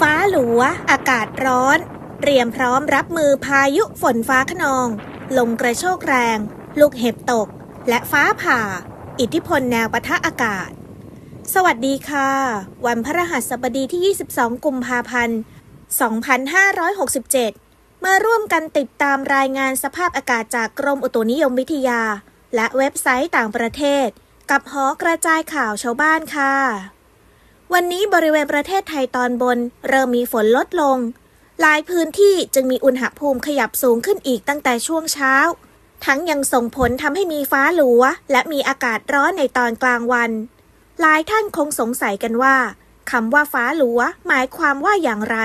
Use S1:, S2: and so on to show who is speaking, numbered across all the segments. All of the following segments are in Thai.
S1: ฟ้าหลัว อากาศร้อน เตรียมพร้อมรับมือพายุฝนฟ้าขนอง ลมกระโชกแรง ลูกเห็บตก และฟ้าผ่า อิทธิพลแนวปะทะอากาศ สวัสดีค่ะ วันพระรหัสบดีที่ 22 กุมภาพันธ์ 2567 มาร่วมกันติดตามรายงานสภาพอากาศจากกรมอุตุนิยมวิทยา และเว็บไซต์ต่างประเทศ กับหอกระจายข่าวชาวบ้านค่ะ วันนี้บริเวณประเทศไทยตอนบน เริ่มมีฝนลดลง หลายพื้นที่จึงมีอุณหภูมิขยับสูงขึ้นอีกตั้งแต่ช่วงเช้า ทั้งยังส่งผลทำให้มีฟ้าหลัว และมีอากาศร้อนในตอนกลางวัน หลายท่านคงสงสัยกันว่าคำว่าฟ้าหลัว หมายความว่าอย่างไร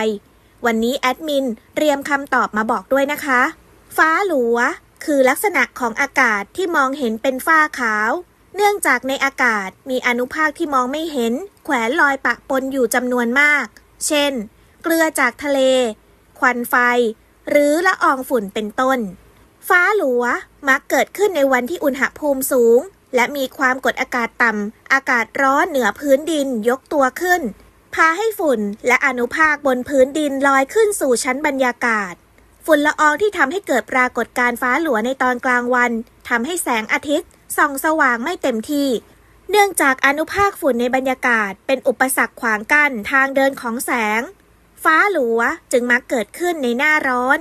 S1: วันนี้แอดมินเตรียมคำตอบมาบอกด้วยนะคะ ฟ้าหลัว คือลักษณะของอากาศที่มองเห็นเป็นฝ้าขาว เนื่องจากในอากาศมีอนุภาคที่มองไม่เห็น แขวนลอยปะปนอยู่จำนวนมาก เช่น เกลือจากทะเล ควันไฟ หรือละอองฝุ่นเป็นต้น ฟ้าหลัวมักเกิดขึ้นในวันที่อุณหภูมิสูง และมีความกดอากาศต่ำ อากาศร้อนเหนือพื้นดินยกตัวขึ้น พาให้ฝุ่นและอนุภาคบนพื้นดินลอยขึ้นสู่ชั้นบรรยากาศ ฝุ่นละอองที่ทำให้เกิดปรากฏการณ์ฟ้าหลัวในตอนกลางวันทำให้แสงอาทิตย์ ส่องสว่างไม่เต็มที่ เนื่องจากอนุภาคฝุ่นในบรรยากาศเป็นอุปสรรคขวางกั้นทางเดินของแสง ฟ้าหลัวจึงมักเกิดขึ้นในหน้าร้อน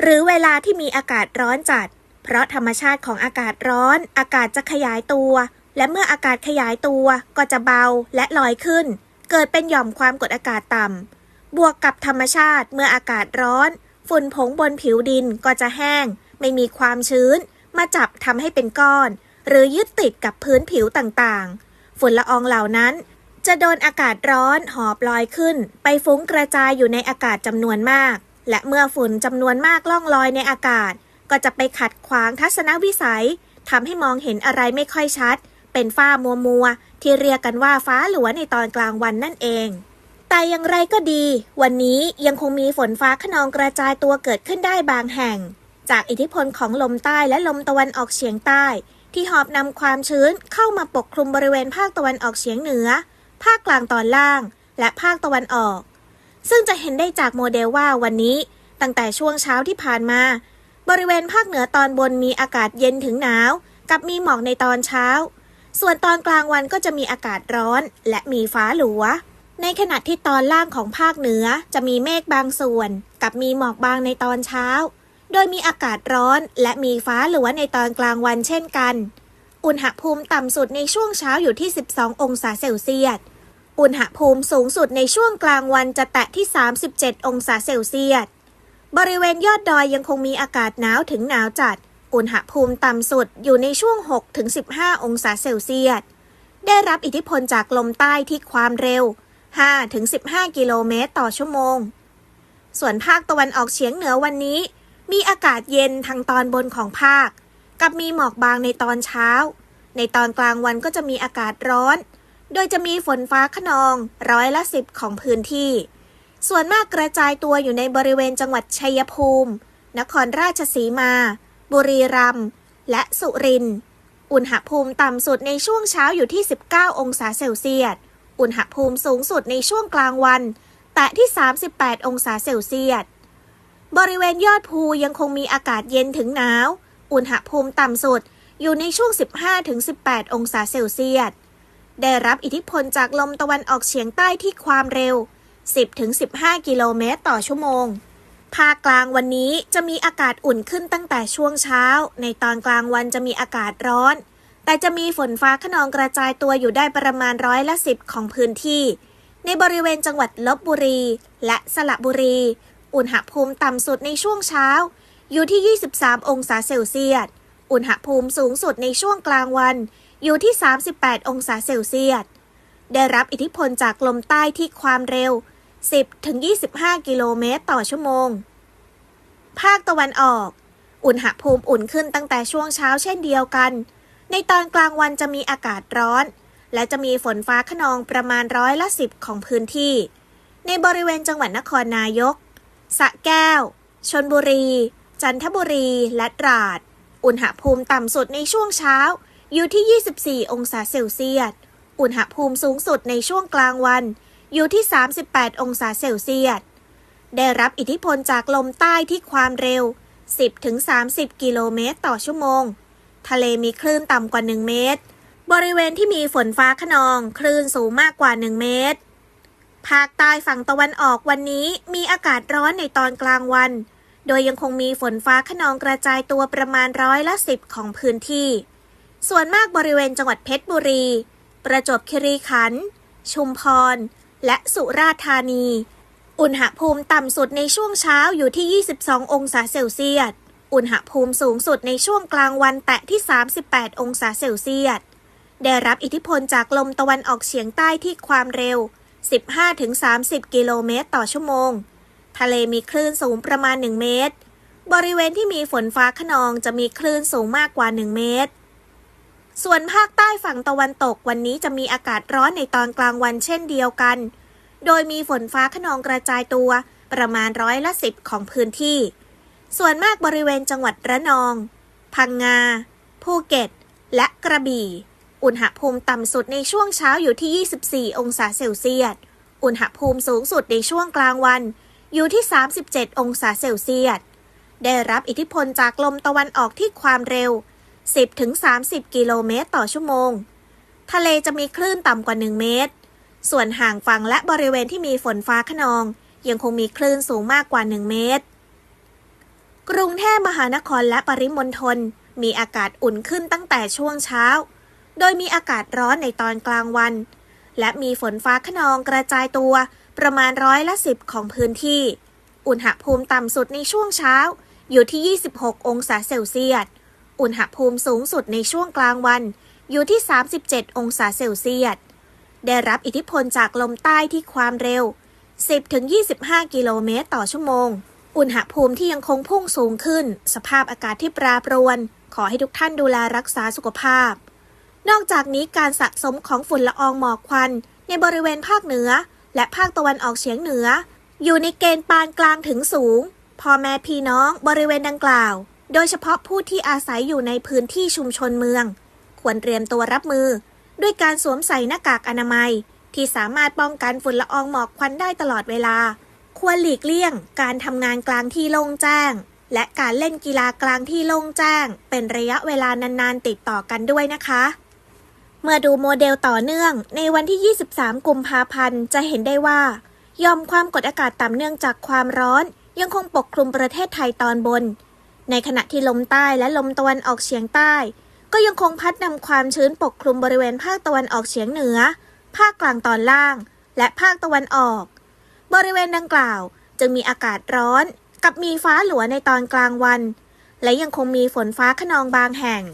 S1: หรือเวลาที่มีอากาศร้อนจัด เพราะธรรมชาติของอากาศร้อน อากาศจะขยายตัว และเมื่ออากาศขยายตัวก็จะเบาและลอยขึ้น เกิดเป็นหย่อมความกดอากาศต่ำบวกกับธรรมชาติเมื่ออากาศร้อน ฝุ่นผงบนผิวดินก็จะแห้ง ไม่มีความชื้น มาจับทำให้เป็นก้อน หรือยึดติดกับพื้นผิวต่างๆ ฝุ่นละอองเหล่านั้น จะโดนอากาศร้อนหอบลอยขึ้น ไปฟุ้งกระจายอยู่ในอากาศจำนวนมาก และเมื่อฝุ่นจำนวนมากล่องลอยในอากาศ ก็จะไปขัดขวางทัศนวิสัยทำให้มองเห็นอะไรไม่ค่อยชัด เป็นฝ้ามัวมัวๆที่เรียกกันว่าฟ้าหลัวในตอนกลางวันนั่นเองแต่อย่างไรก็ดี วันนี้ยังคงมีฝนฟ้าขนองกระจายตัวเกิดขึ้นได้บางแห่ง จากอิทธิพลของลมใต้และลมตะวันออกเฉียงใต้ ที่หอบนำความชื้นเข้ามาปกคลุมบริเวณภาคตะวันออกเฉียงเหนือ ภาคกลางตอนล่าง และภาคตะวันออก ซึ่งจะเห็นได้จากโมเดลว่าวันนี้ ตั้งแต่ช่วงเช้าที่ผ่านมา บริเวณภาคเหนือตอนบนมีอากาศเย็นถึงหนาว กับมีหมอกในตอนเช้า ส่วนตอนกลางวันก็จะมีอากาศร้อน และมีฟ้าหลัว ในขณะที่ตอนล่างของภาคเหนือจะมีเมฆบางส่วน กับมีหมอกบางในตอนเช้า โดยมีอากาศร้อนและมีฟ้าหลัวในตอนกลางวันเช่นกัน อุณหภูมิต่ำสุดในช่วงเช้าอยู่ที่ 12 องศาเซลเซียส อุณหภูมิสูงสุดในช่วงกลางวันจะแตะที่ 37 องศาเซลเซียส บริเวณยอดดอยยังคงมีอากาศหนาวถึงหนาวจัด อุณหภูมิต่ำสุดอยู่ในช่วง 6-15 องศาเซลเซียส ได้รับอิทธิพลจากลมใต้ที่ความเร็ว 5-15 กิโลเมตรต่อชั่วโมงส่วนภาคตะวันออกเฉียงเหนือวันนี้ มีอากาศเย็นทางตอนบนของภาค กับมีหมอกบางในตอนเช้า ในตอนกลางวันก็จะมีอากาศร้อน โดยจะมีฝนฟ้าขนองร้อยละสิบของพื้นที่ ส่วนมากกระจายตัวอยู่ในบริเวณจังหวัดชัยภูมิ นครราชสีมา บุรีรัมย์ และสุรินทร์ อุณหภูมิต่ำสุดในช่วงเช้าอยู่ที่ 19 องศาเซลเซียส อุณหภูมิสูงสุดในช่วงกลางวัน แตะที่ 38 องศาเซลเซียส บริเวณยอดภูยังคงมีอากาศเย็นถึงหนาว อุณหภูมิต่ำสุดอยู่ในช่วง 15-18 องศาเซลเซียส ได้รับอิทธิพลจากลมตะวันออกเฉียงใต้ที่ความเร็ว 10-15 กิโลเมตรต่อชั่วโมง ภาคกลางวันนี้จะมีอากาศอุ่นขึ้นตั้งแต่ช่วงเช้า ในตอนกลางวันจะมีอากาศร้อน แต่จะมีฝนฟ้าขนองกระจายตัวอยู่ได้ประมาณร้อยละสิบของพื้นที่ ในบริเวณจังหวัดลบบุรี และสระบุรี อุณหภูมิต่ำสุดในช่วงเช้า อยู่ที่ 23 องศาเซลเซียส อุณหภูมิสูงสุดในช่วงกลางวัน อยู่ที่ 38 องศาเซลเซียส ได้รับอิทธิพลจากลมใต้ที่ความเร็ว 10-25 กิโลเมตรต่อชั่วโมง ภาคตะวันออก อุณหภูมิอุ่นขึ้นตั้งแต่ช่วงเช้าเช่นเดียวกัน ในตอนกลางวันจะมีอากาศร้อน และจะมีฝนฟ้าขนองประมาณร้อยละสิบของพื้นที่ในบริเวณจังหวัดนครนายก สะแก้ว ชนบุรี จันทบุรี และตราด อุณหภูมิต่ำสุดในช่วงเช้า อยู่ที่ 24 องศาเซลเซียส อุณหภูมิสูงสุดในช่วงกลางวัน อยู่ที่ 38 องศาเซลเซียส ได้รับอิทธิพลจากลมใต้ที่ความเร็ว 10-30 กิโลเมตรต่อชั่วโมง ทะเลมีคลื่นต่ำกว่า 1 เมตร บริเวณที่มีฝนฟ้าขนอง คลื่นสูงมากกว่า 1 เมตร ภาคใต้ฝั่งตะวันออกวันนี้มีอากาศร้อนในตอนกลางวัน โดยยังคงมีฝนฟ้าขนองกระจายตัวประมาณร้อยละสิบของพื้นที่ ส่วนมากบริเวณจังหวัดเพชรบุรี ประจวบคีรีขันธ์ ชุมพร และสุราษฎร์ธานี อุณหภูมิต่ำสุดในช่วงเช้าอยู่ที่ 22 องศาเซลเซียส อุณหภูมิสูงสุดในช่วงกลางวันแตะที่ 38 องศาเซลเซียส ได้รับอิทธิพลจากลมตะวันออกเฉียงใต้ที่ความเร็ว 15-30 กิโลเมตรต่อชั่วโมง ทะเลมีคลื่นสูงประมาณ 1 เมตร บริเวณที่มีฝนฟ้าขนองจะมีคลื่นสูงมากกว่า 1 เมตร ส่วนภาคใต้ฝั่งตะวันตกวันนี้จะมีอากาศร้อนในตอนกลางวันเช่นเดียวกัน โดยมีฝนฟ้าขนองกระจายตัวประมาณร้อยละสิบของพื้นที่ ส่วนมากบริเวณจังหวัดระนอง พังงา ภูเก็ต และกระบี่ อุณหภูมิต่ำสุดในช่วงเช้าอยู่ที่ 24 องศาเซลเซียส อุณหภูมิสูงสุดในช่วงกลางวันอยู่ที่ 37 องศาเซลเซียส ได้รับอิทธิพลจากลมตะวันออกที่ความเร็ว 10-30 กิโลเมตรต่อชั่วโมง ทะเลจะมีคลื่นต่ำกว่า 1 เมตร ส่วนห่างฝั่งและบริเวณที่มีฝนฟ้าขนอง ยังคงมีคลื่นสูงมากกว่า 1 เมตร กรุงเทพมหานครและปริมณฑลมีอากาศอุ่นขึ้นตั้งแต่ช่วงเช้า โดยมีอากาศร้อนในตอนกลางวัน และมีฝนฟ้าขนองกระจายตัวประมาณร้อยละสิบของพื้นที่ อุณหภูมิต่ำสุดในช่วงเช้า อยู่ที่ 26 องศาเซลเซียส อุณหภูมิสูงสุดในช่วงกลางวัน อยู่ที่ 37 องศาเซลเซียส ได้รับอิทธิพลจากลมใต้ที่ความเร็ว 10-25 กิโลเมตรต่อชั่วโมง อุณหภูมิที่ยังคงพุ่งสูงขึ้น สภาพอากาศที่แปรปรวน ขอให้ทุกท่านดูแลรักษาสุขภาพ นอกจากนี้การสะสมของฝุ่นละอองหมอกควัน ในบริเวณภาคเหนือ และภาคตะวันออกเฉียงเหนือ อยู่ในเกณฑ์ปานกลางถึงสูงพ่อแม่พี่น้องบริเวณดังกล่าว โดยเฉพาะผู้ที่อาศัยอยู่ในพื้นที่ชุมชนเมือง ควรเตรียมตัวรับมือ ด้วยการสวมใส่หน้ากากอนามัย ที่สามารถป้องกันฝุ่นละอองหมอกควันได้ตลอดเวลา ควรหลีกเลี่ยง การทำงานกลางที่โล่งแจ้ง และการเล่นกีฬากลางที่โล่งแจ้ง เป็นระยะเวลานานๆติดต่อกันด้วยนะคะ เมื่อดูโมเดลต่อเนื่อง ในวันที่ 23 กุมภาพันธ์ จะเห็นได้ว่า ยอมความกดอากาศต่ำเนื่องจากความร้อน ยังคงปกคลุมประเทศไทยตอนบน ในขณะที่ลมใต้และลมตะวันออกเฉียงใต้ ก็ยังคงพัดนำความชื้นปกคลุมบริเวณภาคตะวันออกเฉียงเหนือ ภาคกลางตอนล่าง และภาคตะวันออก บริเวณดังกล่าว จึงมีอากาศร้อน กับมีฟ้าหลัวในตอนกลางวัน และยังคงมีฝนฟ้าขนองบางแห่ง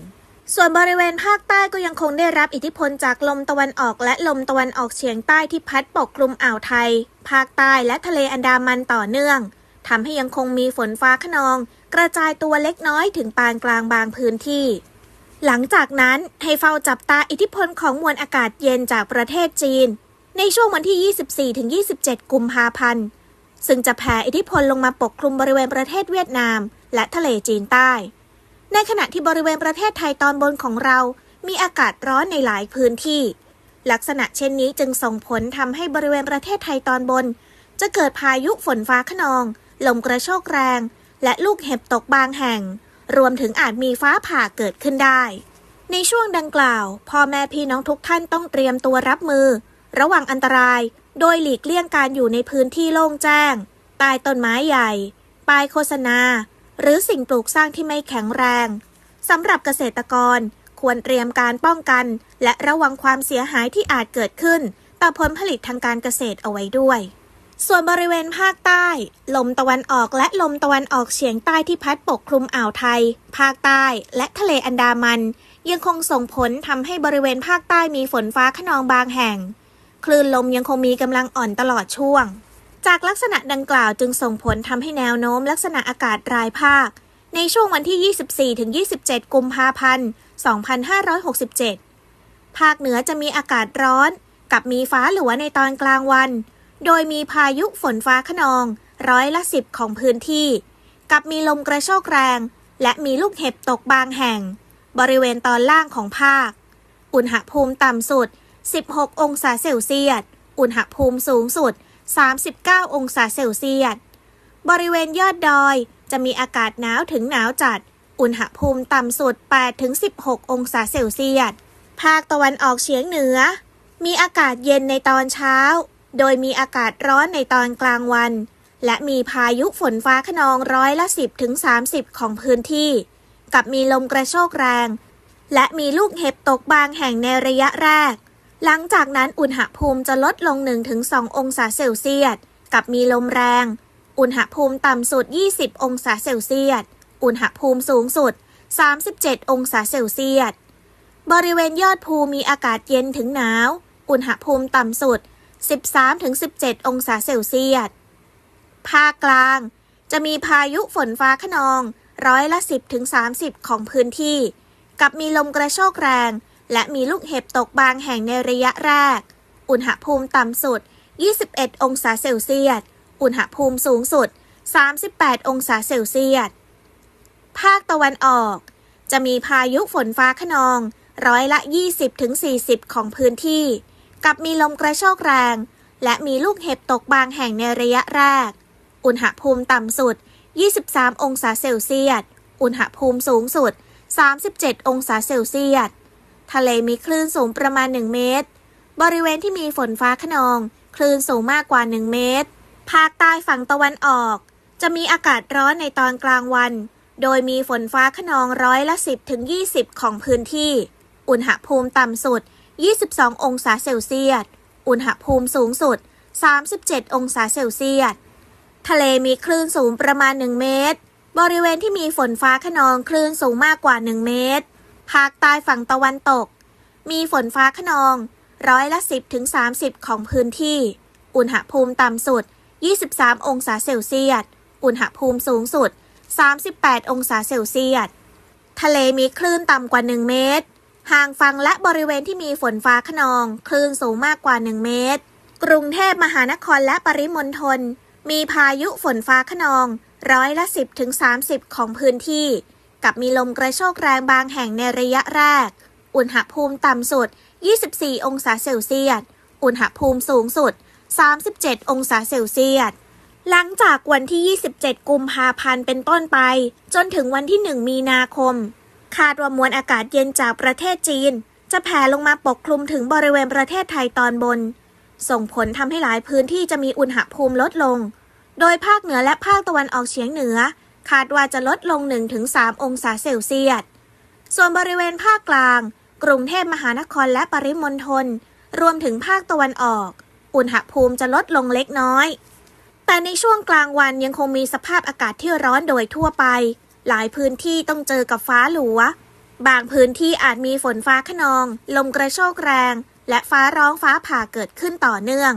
S1: ส่วนบริเวณภาคใต้ก็ยังคงได้รับอิทธิพลจากลมตะวันออกและลมตะวันออกเฉียงใต้ที่พัดปกคลุมอ่าวไทย ภาคใต้และทะเลอันดามันต่อเนื่องทำให้ยังคงมีฝนฟ้าขนอง กระจายตัวเล็กน้อยถึงปานกลางบางพื้นที่ หลังจากนั้นให้เฝ้าจับตาอิทธิพลของมวลอากาศเย็นจากประเทศจีน ในช่วงวันที่ 24-27 กุมภาพันธ์ ซึ่งจะแผ่อิทธิพลลงมาปกคลุมบริเวณประเทศเวียดนาม และทะเลจีนใต้ ในขณะที่บริเวณประเทศไทยตอนบนของเรา มีอากาศร้อนในหลายพื้นที่ ลักษณะเช่นนี้จึงส่งผลทำให้บริเวณประเทศไทยตอนบน จะเกิดพายุฝนฟ้าขนอง ลมกระโชกแรง และลูกเห็บตกบางแห่ง รวมถึงอาจมีฟ้าผ่าเกิดขึ้นได้ ในช่วงดังกล่าว พ่อแม่พี่น้องทุกท่านต้องเตรียมตัวรับมือ ระว่างอันตราย โดยหลีกเลี่ยงการอยู่ในพื้นที่โล่งแจ้ง ใต้ต้นไม้ใหญ่ป้ายโฆษณา หรือสิ่งปลูกสร้างที่ไม่แข็งแรงสำหรับเกษตรกรควรเตรียมการป้องกัน และระวังความเสียหายที่อาจเกิดขึ้น ต่อผลผลิตทางการเกษตรเอาไว้ด้วย ส่วนบริเวณภาคใต้ ลมตะวันออกและลมตะวันออกเฉียงใต้ที่พัดปกคลุมอ่าวไทย ภาคใต้และทะเลอันดามัน ยังคงส่งผลทำให้บริเวณภาคใต้มีฝนฟ้าขนองบางแห่ง คลื่นลมยังคงมีกำลังอ่อนตลอดช่วง จากลักษณะดังกล่าวจึงส่งผลทำให้แนวโน้มลักษณะอากาศรายภาค ในช่วงวันที่ 24-27 กุมภาพันธ์ 2567 ภาคเหนือจะมีอากาศร้อนกับมีฟ้าหลัวในตอนกลางวัน โดยมีพายุฝนฟ้าขนอง ร้อยละสิบของพื้นที่ กับมีลมกระโชกแรง และมีลูกเห็บตกบางแห่ง บริเวณตอนล่างของภาค อุณหภูมิต่ำสุด 16 องศาเซลเซียส อุณหภูมิสูงสุด 39 องศาเซลเซียส บริเวณยอดดอยจะมีอากาศหนาวถึงหนาวจัด อุณหภูมิต่ำสุด 8-16 องศาเซลเซียส ภาคตะวันออกเฉียงเหนือ มีอากาศเย็นในตอนเช้า โดยมีอากาศร้อนในตอนกลางวัน และมีพายุฝนฟ้าขนองร้อยละ 10ถึง30 ของพื้นที่ กับมีลมกระโชกแรง และมีลูกเห็บตกบางแห่งในระยะแรก หลังจากนั้นอุณหภูมิจะลดลง 1-2 องศาเซลเซียส กับมีลมแรง อุณหภูมิต่ำสุด 20 องศาเซลเซียส อุณหภูมิสูงสุด 37 องศาเซลเซียส บริเวณยอดภูมีอากาศเย็นถึงหนาว อุณหภูมิต่ำสุด 13-17 องศาเซลเซียส ภาคกลาง จะมีพายุฝนฟ้าขนอง ร้อยละ 10-30 ของพื้นที่ กับมีลมกระโชกแรง และมีลูกเห็บตกบางแห่งในระยะแรก อุณหภูมิต่ำสุด 21 องศาเซลเซียส อุณหภูมิสูงสุด 38 องศาเซลเซียส ภาคตะวันออก จะมีพายุฝนฟ้าขนอง ร้อยละ 20-40 ของพื้นที่ กับมีลมกระโชกแรง และมีลูกเห็บตกบางแห่งในระยะแรก อุณหภูมิต่ำสุด 23 องศาเซลเซียส อุณหภูมิสูงสุด 37 องศาเซลเซียส ทะเลมีคลื่นสูงประมาณ 1 เมตร บริเวณที่มีฝนฟ้าขนอง คลื่นสูงมากกว่า 1 เมตร ภาคใต้ฝั่งตะวันออก จะมีอากาศร้อนในตอนกลางวัน โดยมีฝนฟ้าขนองร้อยละ 10ถึง20 ของพื้นที่ อุณหภูมิต่ำสุด 22 องศาเซลเซียส อุณหภูมิสูงสุด 37 องศาเซลเซียส ทะเลมีคลื่นสูงประมาณ 1 เมตร บริเวณที่มีฝนฟ้าขนองคลื่นสูงมากกว่า 1 เมตร ภาคใต้ฝั่งตะวันตก มีฝนฟ้าขนอง ร้อยละ 10ถึง30 ของพื้นที่ อุณหภูมิต่ำสุด 23 องศาเซลเซียส อุณหภูมิสูงสุด 38 องศาเซลเซียส ทะเลมีคลื่นต่ำกว่า 1 เมตร ห่างฝั่งและบริเวณที่มีฝนฟ้าขนอง คลื่นสูงมากกว่า 1 เมตร กรุงเทพมหานครและปริมณฑลมีพายุฝนฟ้าขนอง ร้อยละ 10ถึง30 ของพื้นที่ กับมีลมกระโชกแรงบางแห่งในระยะแรก อุณหภูมิต่ำสุด 24 องศาเซลเซียส อุณหภูมิสูงสุด 37 องศาเซลเซียส หลังจากวันที่ 27 กุมภาพันธ์เป็นต้นไป จนถึงวันที่ 1 มีนาคม คาดว่ามวลอากาศเย็นจากประเทศจีน จะแผ่ลงมาปกคลุมถึงบริเวณประเทศไทยตอนบน ส่งผลทำให้หลายพื้นที่จะมีอุณหภูมิลดลง โดยภาคเหนือและภาคตะวันออกเฉียงเหนือ คาดว่าจะลดลง 1-3 องศาเซลเซียส ส่วนบริเวณภาคกลาง กรุงเทพมหานครและปริมณฑล รวมถึงภาคตะวันออก อุณหภูมิจะลดลงเล็กน้อย แต่ในช่วงกลางวันยังคงมีสภาพอากาศที่ร้อนโดยทั่วไป หลายพื้นที่ต้องเจอกับฟ้าหลัว บางพื้นที่อาจมีฝนฟ้าขนอง ลมกระโชกแรง และฟ้าร้องฟ้าผ่าเกิดขึ้นต่อเนื่อง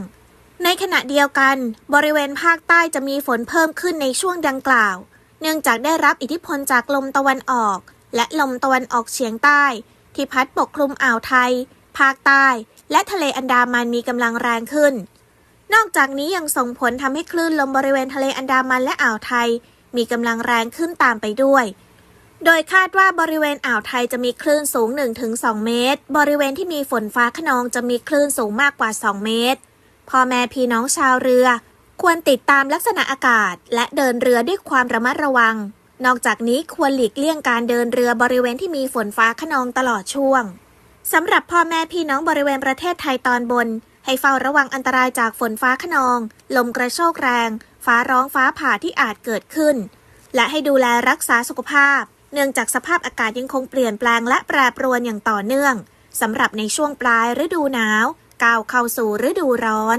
S1: ในขณะเดียวกัน บริเวณภาคใต้จะมีฝนเพิ่มขึ้นในช่วงดังกล่าว เนื่องจากได้รับอิทธิพลจากลมตะวันออก และลมตะวันออกเฉียงใต้ ที่พัดปกคลุมอ่าวไทย ภาคใต้ และทะเลอันดามันมีกำลังแรงขึ้น นอกจากนี้ยังส่งผลทำให้คลื่นลมบริเวณทะเลอันดามันและอ่าวไทย มีกำลังแรงขึ้นตามไปด้วย โดยคาดว่าบริเวณอ่าวไทยจะมีคลื่นสูง 1-2 เมตร บริเวณที่มีฝนฟ้าขนองจะมีคลื่นสูงมากกว่า 2 เมตรพ่อแม่พี่น้องชาวเรือ ควรติดตามลักษณะอากาศ และเดินเรือด้วยความระมัดระวัง นอกจากนี้ควรหลีกเลี่ยงการเดินเรือบริเวณที่มีฝนฟ้าขนองตลอดช่วงสำหรับพ่อแม่พี่น้องบริเวณประเทศไทยตอนบน ให้เฝ้าระวังอันตรายจากฝนฟ้าขนอง ลมกระโชกแรง ฟ้าร้องฟ้าผ่าที่อาจเกิดขึ้น และให้ดูแลรักษาสุขภาพ เนื่องจากสภาพอากาศยังคงเปลี่ยนแปลงและแปรปรวนอย่างต่อเนื่องสำหรับในช่วงปลายฤดูหนาวก้าวเข้าสู่ฤดูร้อน